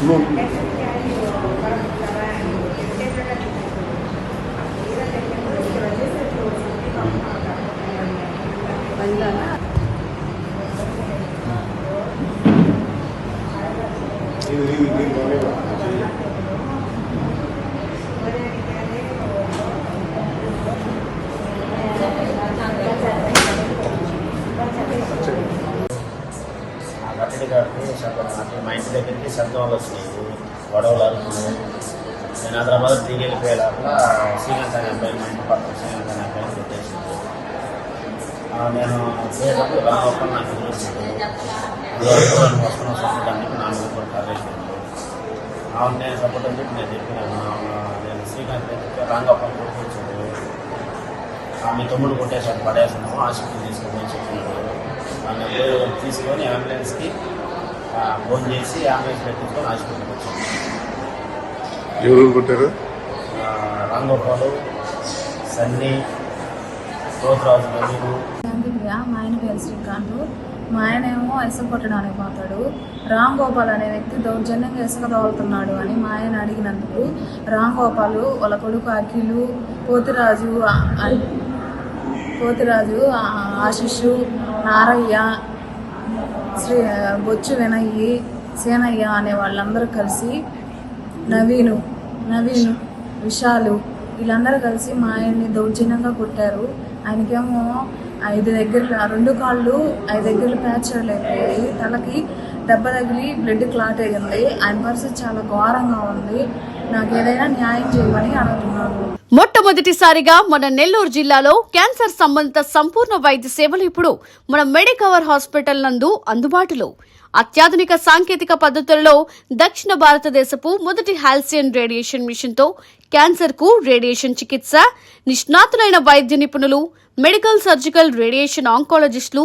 Belum. Ini, ini, ini, అతడి గారికి శబ్దం మా ఇంటి దగ్గరికి శబ్దం వచ్చినాయి గొడవలు అరుపులు నేను హైదరాబాద్ దిగి వెళ్ళిపోయే శ్రీకాంత్ అనే అబ్బాయి మా ఇంటి పక్కన శ్రీకాంత్ అనే అబ్బాయిని కొట్టేసింది నేను పోయేటప్పుడు రావడం నాకు ఎదురొచ్చింది వస్తున్న సపోర్ట్ అందుకు చెప్పి నా మీద కూడా అవును నేను సపోర్ట్ అని చెప్పి నేను చెప్పినాను. నేను శ్రీకాంత్ అని రాంగప్పని కొట్టుకొచ్చాడు ఆమె తమ్ముడు కొట్టేసాడు పడేసాను హాస్పిటల్ తీసుకుని చెప్పినాడు తీసుకొని అంబులెన్స్కి ఫోన్ చేసి అంబులెన్స్ పెట్టించుకొని హాస్పిటల్కి వచ్చాను ఎవరు కొట్టారు? రాంగోపాలు సన్నీ నవీను. అందుకే మా ఆయన పేరు శ్రీకాంత్. మా ఆయన ఏమో ఇసుక కొట్టడానికి పోతాడు. రామ్ గోపాల్ అనే వ్యక్తి దౌర్జన్యంగా ఇసుక తోలుతున్నాడు అని మా ఆయన అడిగినందుకు రామ్ గోపాల్ వాళ్ళ కొడుకు అఖిలు పోతిరాజు పోతిరాజు ఆశిష్ నారయ్య శ్రీ బొచ్చు వినయ్యి సేనయ్య అనే వాళ్ళందరూ కలిసి నవీను నవీను విశాలు వీళ్ళందరూ కలిసి మా ఆయన్ని దౌర్జన్యంగా కొట్టారు. ఆయనకేమో ఐదు దగ్గర రెండు కాళ్ళు ఐదు దగ్గర ప్యాచర్లు అయిపోయాయి తలకి దెబ్బ తగిలి బ్లడ్ క్లాట్ అయ్యింది. ఆయన పరిస్థితి చాలా ఘోరంగా ఉంది. నాకు ఏదైనా న్యాయం చేయమని అడుగుతున్నాను. మొట్టమొదటిసారిగా మన నెల్లూరు జిల్లాలో క్యాన్సర్ సంబంధిత సంపూర్ణ వైద్య సేవలు ఇప్పుడు మన మెడికవర్ హాస్పిటల్ నందు అందుబాటులో. అత్యాధునిక సాంకేతిక పద్ధతులలో దక్షిణ భారతదేశపు మొదటి హాల్సియన్ రేడియేషన్ మిషన్తో క్యాన్సర్కు క్యాన్సర్కు రేడియేషన్ చికిత్స నిష్ణాతులైన వైద్య నిపుణులు మెడికల్ సర్జికల్ రేడియేషన్ ఆంకాలజిస్టులు